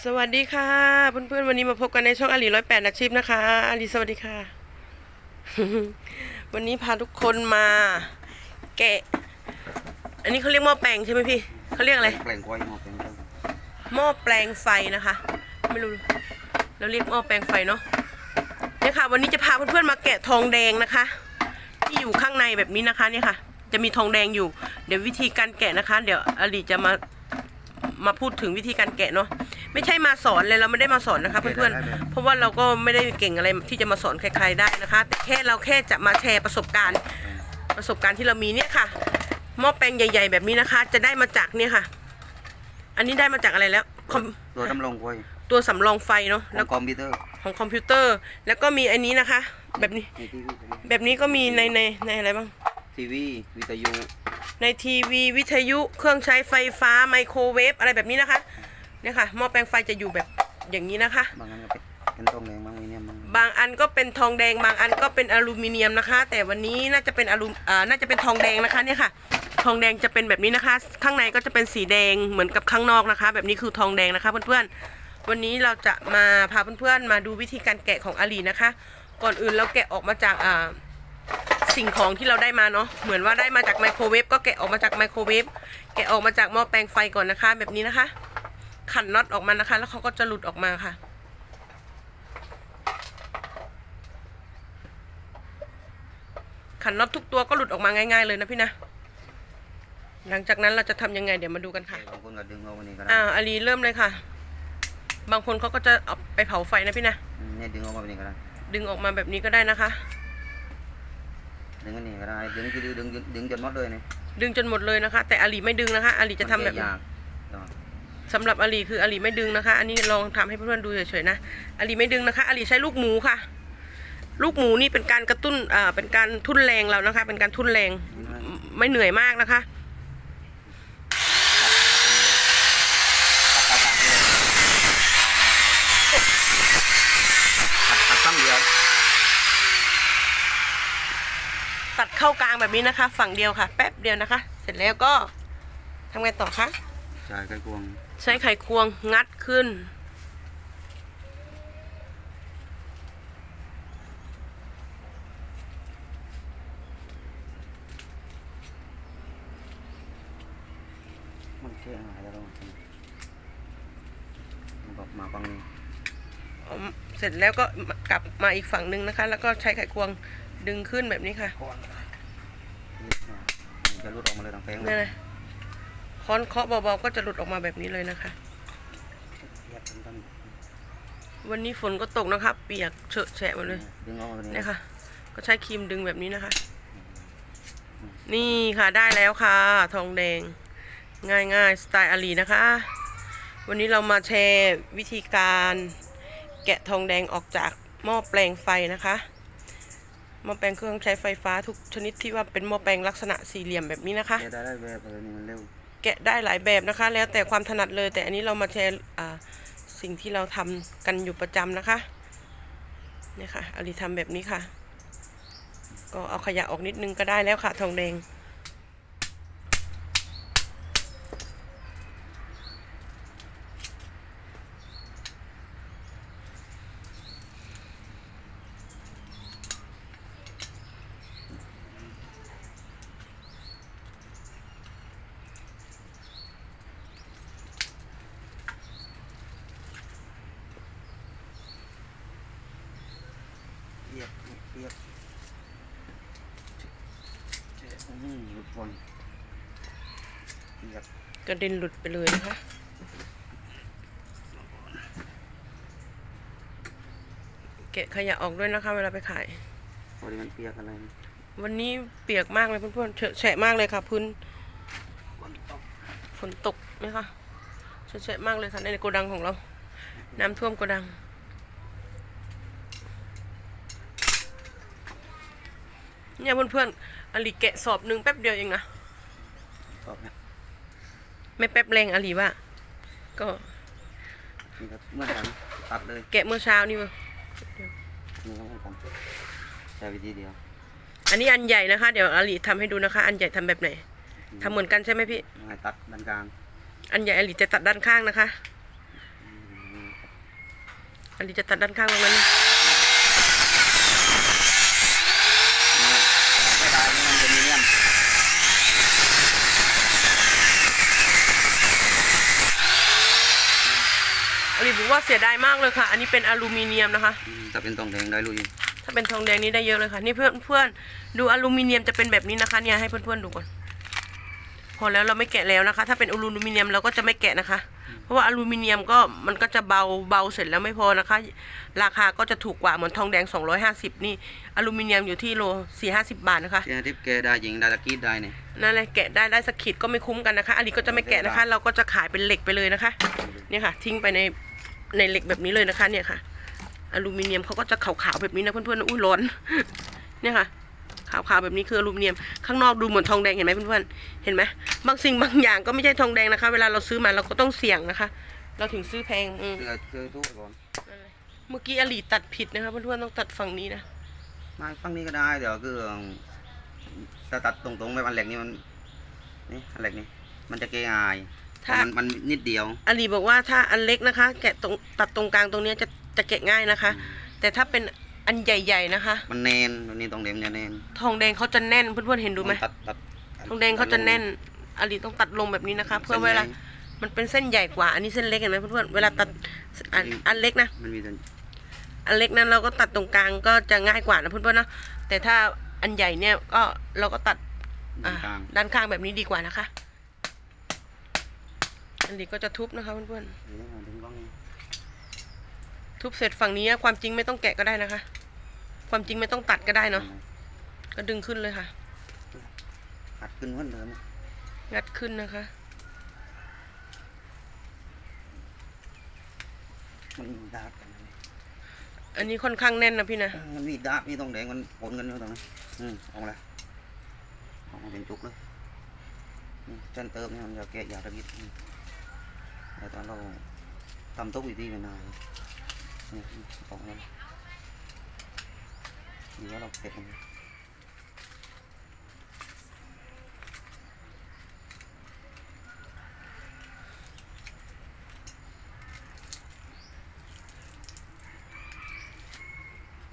สวัสดีค่ะ เพื่อนๆ วันนี้มาพบกันในช่องอาลีร้อยแปดอาชีพนะคะอาลีสวัสดีค่ะ วันนี้พาทุกคนมา แกะ อันนี้เขาเรียกหม้อแปลงใช่ไหมพี่เขาเรียกอะไรแปลงควายมาเป็นเจ้าหม้อแปลงไฟนะคะ ไม่รู้เราเรียกหม้อแปลงไฟเนาะเนี่ยค่ะ วันนี้จะพาเพื่อนๆมาแกะทองแดงนะคะ ที่อยู่ข้างในแบบนี้นะคะเนี่ยค่ะ จะมีทองแดงอยู่ เดี๋ยววิธีการแกะนะคะ เดี๋ยวอลีจะมามาพูดถึงวิธีการแกะเนาะ ไม่ใช่มาสอนเลยเราไม่ได้มาสอนนะคะเพื่อนๆเพราะว่าเราก็ไม่ได้เก่งอะไรที่จะมาสอนใครๆได้นะคะ แต่แค่เราแค่จะมาแชร์ประสบการณ์ ประสบการณ์ที่เรามีเนี่ยค่ะหม้อแปลงใหญ่ ๆ แบบนี้นะคะ จะได้มาจากเนี่ยค่ะ อันนี้ได้มาจากอะไรแล้วคอมตัวดำรงควายตัวสำรองไฟเนาะแล้แล้ววคอมพิวเตอร์ของคอมพิวเตอร์ แล้วก็มีอันนี้นะคะ แบบนี้ในทีวีแบบนี้ก็มีในในในอะไรบ้างทีวีวิทยุในทีวีวิทยุเครื่องใช้ไฟฟ้าไมโครเวฟอะไรแบบนี้นะคะ เนี่ยค่ะหม้อแปลงไฟจะอยู่แบบอย่างนี้นะคะ บางอันก็เป็นตรงแดงบางอันเนี่ยมันบางอันก็เป็นทองแดงบางอันก็เป็นอลูมิเนียมนะคะ แต่วันนี้น่าจะเป็นอลูอ่าน่าจะเป็นทองแดงนะคะเนี่ยค่ะ ทองแดงจะเป็นแบบนี้นะคะ ข้างในก็จะเป็นสีแดงเหมือนกับข้างนอกนะคะ แบบนี้คือทองแดงนะคะเพื่อนๆวันนี้เราจะมาพาเพื่อนๆมาดูวิธีการแกะของอาลีนะคะ ก่อนอื่นเราแกะออกมาจากอ่าสิ่งของที่เราได้มาเนาะเหมือนว่าได้มาจากไมโครเวฟก็แกะออกมาจากไมโครเวฟแกะออกมาจากหม้อแปลงไฟก่อนนะคะ แบบนี้นะคะ ขันน็อตออกมานะคะ แล้วเขาก็จะหลุดออกมาค่ะ ขันน็อตทุกตัวก็หลุดออกมาง่ายๆเลยนะพี่นะ หลังจากนั้นเราจะทำยังไงเดี๋ยวมาดูกันค่ะบางคนก็ดึงเอาวันนี้ก็ได้อ่าอาลีเริ่มเลยค่ะ บางคนเขาก็จะเอาไปเผาไฟนะพี่นะเนี่ยดึงเอามาวันนี้ก็ได้ดึงออกมาแบบนี้ก็ได้นะคะ ดึงอันนี้ก็ได้ดึงคือดึงดึงดึงจนหมดเลยเนี่ยดึงจนหมดเลยนะคะ แต่อาลีไม่ดึงนะคะอาลีจะทำแบบมันยากเนาะ สำหรับอาลีคืออาลีไม่ดึงนะคะ อันนี้ลองทำให้เพื่อนๆดูเฉยๆนะอาลีไม่ดึงนะคะอาลีใช้ลูกหมูค่ะ ลูกหมูนี่เป็นการกระตุ้นอ่าเป็นการทุ่นแรงเรานะคะ เป็นการทุ่นแรงไม่เหนื่อยมากนะคะตัดตัดตั้งเดียวตัดเข้ากลางแบบนี้นะคะ ฝั่งเดียวค่ะ แป๊บเดียวนะคะ เสร็จแล้วก็ทำไงต่อคะใช่ไก่กวง ใช้ไขควงงัดขึ้น มันเชื่อหายแล้วมันบอกมาฟังนี้เสร็จแล้วก็กลับมาอีกฝั่งหนึ่งนะคะ แล้วก็ใช้ไขควงดึงขึ้นแบบนี้ค่ะก่อนมันจะรุดออกมาเลยทางแฟงเลนี่ยนะ ค้อนเคาะเบาๆก็จะหลุดออกมาแบบนี้เลยนะคะเทียบกันตั้งวันนี้ฝนก็ตกนะคะ เปียกเฉอะแฉะหมดเลยดึงเอามาวันนี้เนี่ยค่ะก็ใช้ครีมดึงแบบนี้นะคะ นี่ค่ะได้แล้วค่ะ ทองแดงง่ายๆสไตล์อาลีนะคะ วันนี้เรามาแชร์วิธีการแกะทองแดงออกจากหม้อแปลงไฟนะคะหม้อแปลงเครื่องใช้ไฟฟ้าทุกชนิดที่ว่าเป็นหม้อแปลงลักษณะสี่เหลี่ยมแบบนี้นะคะแกได้ได้แบบเลยนี่มันเร็ว แกะได้หลายแบบนะคะ แล้วแต่ความถนัดเลย แต่อันนี้เรามาแชร์อ่สิ่งที่เราทำกันอยู่ประจำนะคะเนี่ยค่ะอลิทำแบบนี้ค่ะ ก็เอาขยะออกนิดนึงก็ได้แล้วค่ะทองแดง เทียบเทียบอืมหลุดบอลเทียบกระเด็นหลุดไปเลยนะคะแกะขยะออกด้วยนะคะ เวลาไปขายพอดีมันเปียกอะไรวันนี้เปียกมากเลยเพื่อนๆเฉอะแฉะมากเลยค่ะ พื้นฝนตกฝนตกไหมคะเฉอะแฉะมากเลยค่ะในโกดังของเรา น้ำท่วมโกดัง เนี่ยเพื่อนๆอลีแกะสอบหนึ่งแป๊บเดียวเองนะตกนะไม่แป๊บแรงอลีว่า ก็นี่ครับเมื่อไหร่ตัดเลย แกะเมื่อเช้านี่เว้ยนี่ก็เหมือนกันใช้วิธีเดียว อันนี้อันใหญ่นะคะ เดี๋ยวอลีทำให้ดูนะคะ อันใหญ่ทำแบบไหนทำเหมือนกันใช่ไหมพี่ให้ตัดด้านกลาง อันใหญ่อลีจะตัดด้านข้างนะคะอืมอันนี้จะตัดด้านข้างตรงนั้นนะ ไม่ได้นี่มันจะมีเงี้ย อันนี้บอก ว่าเสียดายมากเลยค่ะ อันนี้เป็นอลูมิเนียมนะคะ ถ้าเป็นทองแดงได้ลุยถ้าเป็นทองแดงนี่ได้เยอะเลยค่ะ นี่เพื่อนเพื่อนดูอลูมิเนียมจะเป็นแบบนี้นะคะ เนี่ยให้เพื่อนๆดูก่อน พอแล้วเราไม่แกะแล้วนะคะ ถ้าเป็นอลูมิเนียมเราก็จะไม่แกะนะคะ เพราะว่าอลูมิเนียมก็มันก็จะเบาเบาเสร็จแล้วไม่พอนะคะ ราคาก็จะถูกกว่าเหมือนทองแดง 250 นี่อลูมิเนียมอยู่ที่โล450 บาทนะคะแกทิพย์แกได้ยิงได้ตะกี้ได้เนี่ยนั่นแหละแกะได้ได้สักขีดก็ไม่คุ้มกันนะคะ อันนี้ก็จะไม่แกะนะคะ เราก็จะขายเป็นเหล็กไปเลยนะคะ เนี่ยค่ะ ทิ้งไปใน ในเหล็กแบบนี้เลยนะคะ เนี่ยค่ะ อลูมิเนียมเขาก็จะขาวๆแบบนี้นะเพื่อนๆอุ้ยร้อน เนี่ยค่ะขาวๆแบบนี้คืออลูมิเนียม ข้างนอกดูเหมือนทองแดงเห็นไหมเพื่อนๆ เห็นไหมบางสิ่งบางอย่างก็ไม่ใช่ทองแดงนะคะ เวลาเราซื้อมาเราก็ต้องเสี่ยงนะคะ เราถึงซื้อแพงอืมเจอเจอทุกก่อนนั่นแหละเมื่อกี้อลีตัดผิดนะคะเพื่อนๆต้องตัดฝั่งนี้นะมาฝั่งนี้ก็ได้เดี๋ยวคือถ้าตัดตรงๆไปมันเหล็กนี่มันนี่อันเหล็กนี่มันจะเกยอาย ถ้ามันมันนิดเดียวอลีบอกว่าถ้าอันเล็กนะคะ แกะตรงตัดตรงกลางตรงเนี้ยจะจะแกะง่ายนะคะ แต่ถ้าเป็นอันใหญ่ ๆนะคะ มันแนนตัวนี้ตรงเดมจะแนนทองแดงเขาจะแน่นเพื่อนๆเห็นดูไหมตัดตัดทองแดงเขาจะแน่นอลีต้องตัดลงแบบนี้นะคะ เพื่อเวลามันเป็นเส้นใหญ่กว่า อันนี้เส้นเล็กเห็นไหมเพื่อนๆเวลาตัดอันอันเล็กนะมันมีแต่อันเล็กนั้นเราก็ตัดตรงกลางก็จะง่ายกว่านะเพื่อนๆนะแต่ถ้าอันใหญ่เนี่ยก็เราก็ตัดอ่ากลางด้านข้างแบบนี้ดีกว่านะคะ อันนี้ก็จะทุบนะคะเพื่อนเดี๋ยวดึงกล้องนี่ๆทุบเสร็จฝั่งนี้ความจริงไม่ต้องแกะก็ได้นะคะ ความจริงไม่ต้องตัดก็ได้เนาะก็ดึงขึ้นเลยค่ะหัดขึ้นเหมือนเดิมงัดขึ้นนะคะมันมีดาบกันนะอันนี้ค่อนข้างแน่นนะพี่นะมันมีดาบมีตรงแดงมันปนกันอยู่ตรงนั้นอืมเอาละเอามาเป็นจุกเลยนี่จนเติมเนี่ยมันจะแกะยาตะกิดอืม แต่ตอนเราทำทุกวิธีเป็นนานนี่ออกมาดีว่าเราเก็บ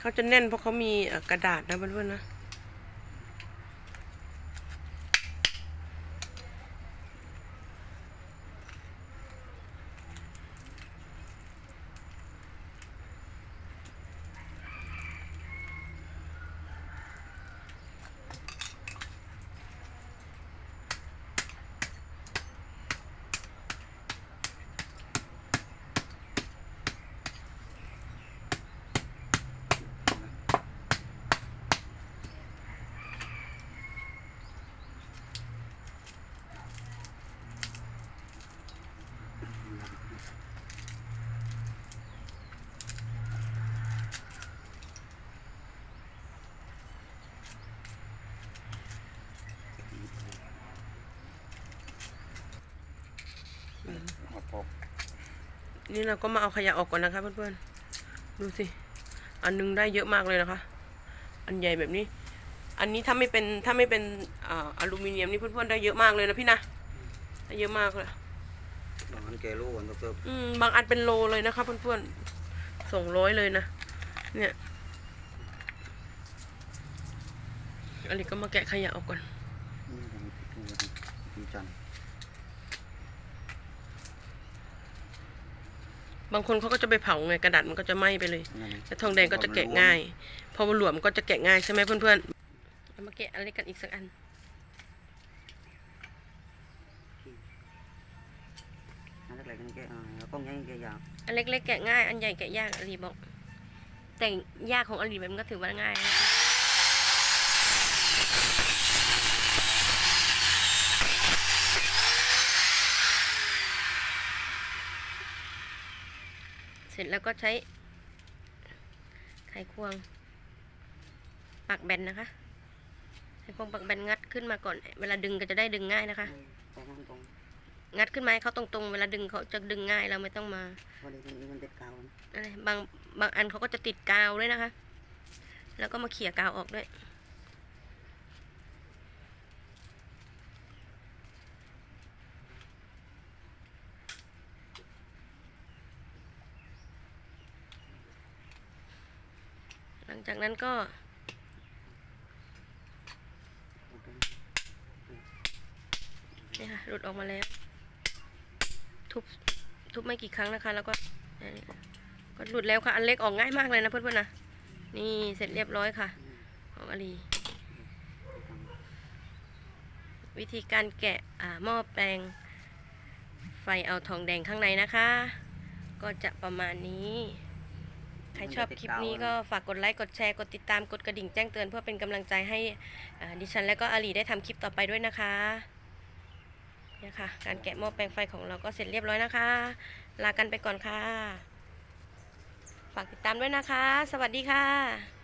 เขาจะแน่นเพราะเขามีกระดาษนะเพื่อนๆนะ หมดพก นี่เราก็มาเอาขยะออกก่อนนะคะเพื่อนๆ ดูสิ อันนึงได้เยอะมากเลยนะคะ อันใหญ่แบบนี้ อันนี้ถ้าไม่เป็นถ้าไม่เป็นอ่าอลูมิเนียมนี่เพื่อนๆได้เยอะมากเลยนะพี่นะ ได้เยอะมากเลย บางอันแกรู้กันเติมอืมบางอันเป็นโลเลยนะคะเพื่อนๆสองร้อยเลยนะ เนี่ย อันนี้ก็มาแกะขยะออกก่อนนี่ทำผิดนี่ดีจัง บางคนเขาก็จะไปเผาไงกระดาษมันก็จะไหม้ไปเลยนั่นแต่ทองแดงก็จะแกะง่าย พอมันหลวมก็จะแกะง่ายใช่ไหมเพื่อนๆเรามาแกะอะไรกันอีกสักอันอันเล็กๆนี่แกอ่าแล้วก็ง่ายแกยาวอันเล็กๆแกะง่าย อันใหญ่แกะยากอลีบอก แต่ยากของอลีมันก็ถือว่าง่ายนะคะเส ร็จแล้วก็ใช้ไขควงปักแบนนะคะไขควงปักแบนงัดขึ้นมาก่อน เวลาดึงก็จะได้ดึงง่ายนะคะตรงนั้นตรงงัดขึ้นมาให้เขาตรงๆ เวลาดึงเขาจะดึงง่ายเราไม่ต้องมาวันนี้นี่มันเด็ดกาวนะอะไรบางบางอันเขาก็จะติดกาวด้วยนะคะ แล้วก็มาเขี่ยกาวออกด้วย งจากนั้นก็นี่ค่ะหลุดออกมาแล้ว ทุบทุบไม่กี่ครั้งนะคะ แล้วก็ก็หลุดแล้วค่ะ อันเล็กออกง่ายมากเลยนะเพื่อนๆนะนี่เสร็จเรียบร้อยค่ะของอลีวิธีการแกะหม้อแปลง ไฟเอาทองแดงข้างในนะคะ ก็จะประมาณนี้ ใครชอบคลิปนี้ก็ฝากกดไลค์ กดแชร์ กดติดตาม กดกระดิ่งแจ้งเตือนเพื่อเป็นกำลังใจให้ดิฉันและก็อาลีได้ทำคลิปต่อไปด้วยนะคะเนี่ยค่ะ การแกะหม้อแปลงไฟของเราก็เสร็จเรียบร้อยนะคะ ลากันไปก่อนค่ะ ฝากติดตามด้วยนะคะ สวัสดีค่ะ